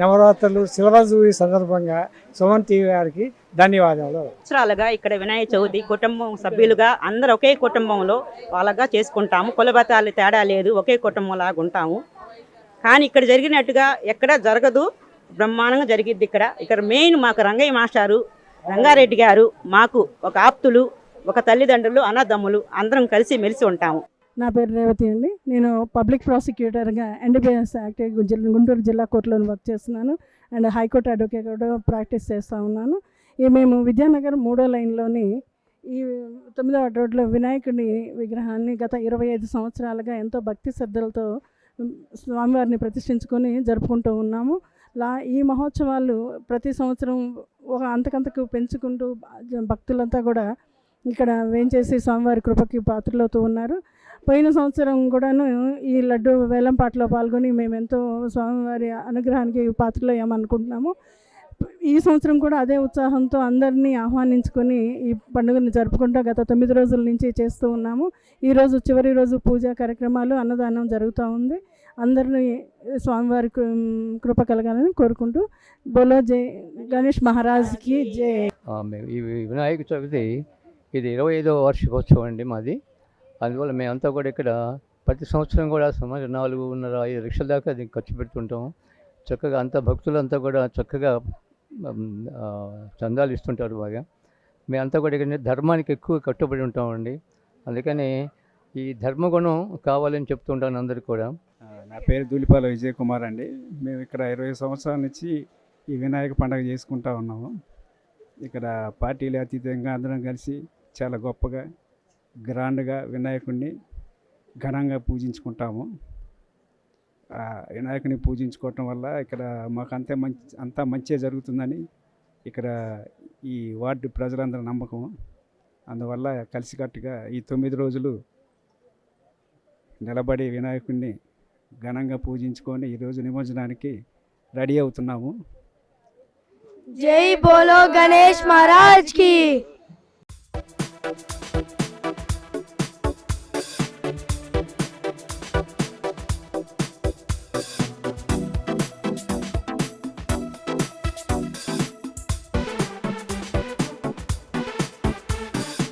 నవరాత్రులు శివరాజు సందర్భంగా సుమన్ టీవీ గారికి ధన్యవాదాలు. సంవత్సరాలుగా ఇక్కడ వినాయక చవితి కుటుంబం సభ్యులుగా అందరూ ఒకే కుటుంబంలో వాళ్ళగా చేసుకుంటాము. కులబతాలు తేడా లేదు ఒకే కుటుంబం లాగా ఉంటాము. కానీ ఇక్కడ జరిగినట్టుగా ఎక్కడ జరగదు బ్రహ్మాండంగా జరిగిద్ది ఇక్కడ. ఇక్కడ మెయిన్ మాకు రంగయ్య మాస్టారు రంగారెడ్డి గారు మాకు ఒక ఆప్తులు ఒక తల్లిదండ్రులు అన్నదమ్ములు అందరం కలిసి మెలిసి ఉంటాము. నా పేరు రేవతి అండి. నేను పబ్లిక్ ప్రాసిక్యూటర్గా ఎన్డీపీఎస్ యాక్ట్ జిల్లా గుంటూరు జిల్లా కోర్టులో వర్క్ చేస్తున్నాను. అండ్ హైకోర్టు అడ్వకేట్ కూడా ప్రాక్టీస్ చేస్తూ ఉన్నాను. ఈ మేము విద్యానగర్ మూడో లైన్లోని ఈ తొమ్మిదవ రోడ్లో వినాయకుడి విగ్రహాన్ని గత ఇరవై ఐదు సంవత్సరాలుగా ఎంతో భక్తి శ్రద్ధలతో స్వామివారిని ప్రతిష్ఠించుకొని జరుపుకుంటూ ఉన్నాము. లా ఈ మహోత్సవాలు ప్రతి సంవత్సరం ఒక అంతకంతకు పెంచుకుంటూ భక్తులంతా కూడా ఇక్కడ వేంచేసి స్వామివారి కృపకి పాత్రలవుతూ ఉన్నారు. పోయిన సంవత్సరం కూడాను ఈ లడ్డు వేలంపాట్లో పాల్గొని మేము ఎంతో స్వామివారి అనుగ్రహానికి పాత్రలో అయ్యామనుకుంటున్నాము ఈ సంవత్సరం కూడా అదే ఉత్సాహంతో అందరినీ ఆహ్వానించుకొని ఈ పండుగను జరుపుకుంటూ గత తొమ్మిది రోజుల నుంచి చేస్తూ ఉన్నాము. ఈరోజు చివరి రోజు పూజా కార్యక్రమాలు అన్నదానం జరుగుతూ ఉంది. అందరినీ స్వామివారి కృ- కృప కలగాలని కోరుకుంటూ బోలో జై గణేష్ మహారాజ్కి జై. ఈ వినాయక చవితి ఇది ఇరవై ఐదవ వార్షికోత్సవం అండి మాది. అందువల్ల మేమంతా కూడా ఇక్కడ ప్రతి సంవత్సరం కూడా సుమారు నాలుగున్నర ఐదు లక్షల దాకా దీనికి ఖర్చు పెడుతుంటాం. చక్కగా అంతా భక్తులంతా కూడా చక్కగా చందాలు ఇస్తుంటారు బాగా. మేమంతా కూడా ఇక్కడ ధర్మానికి ఎక్కువ కట్టుబడి ఉంటామండి. అందుకని ఈ ధర్మగుణం కావాలని చెప్తుంటాను అందరికీ కూడా. నా పేరు దూలిపాల విజయ్ కుమార్ అండి. మేము ఇక్కడ ఇరవై సంవత్సరాల నుంచి ఈ వినాయక పండుగ చేసుకుంటా ఉన్నాము. ఇక్కడ పార్టీలు అతీతంగా అందరం కలిసి చాలా గొప్పగా గ్రాండ్గా వినాయకుడిని ఘనంగా పూజించుకుంటాము. వినాయకుని పూజించుకోవటం వల్ల ఇక్కడ మాకు అంతే మంచి అంతా మంచిగా జరుగుతుందని ఇక్కడ ఈ వార్డు ప్రజలందరి నమ్మకం. అందువల్ల కలిసికట్టుగా ఈ తొమ్మిది రోజులు నిలబడి వినాయకుడిని ఘనంగా పూజించుకొని ఈరోజు నిమజ్జనానికి రెడీ అవుతున్నాము. జై బోలో గణేష్ మహారాజ్కి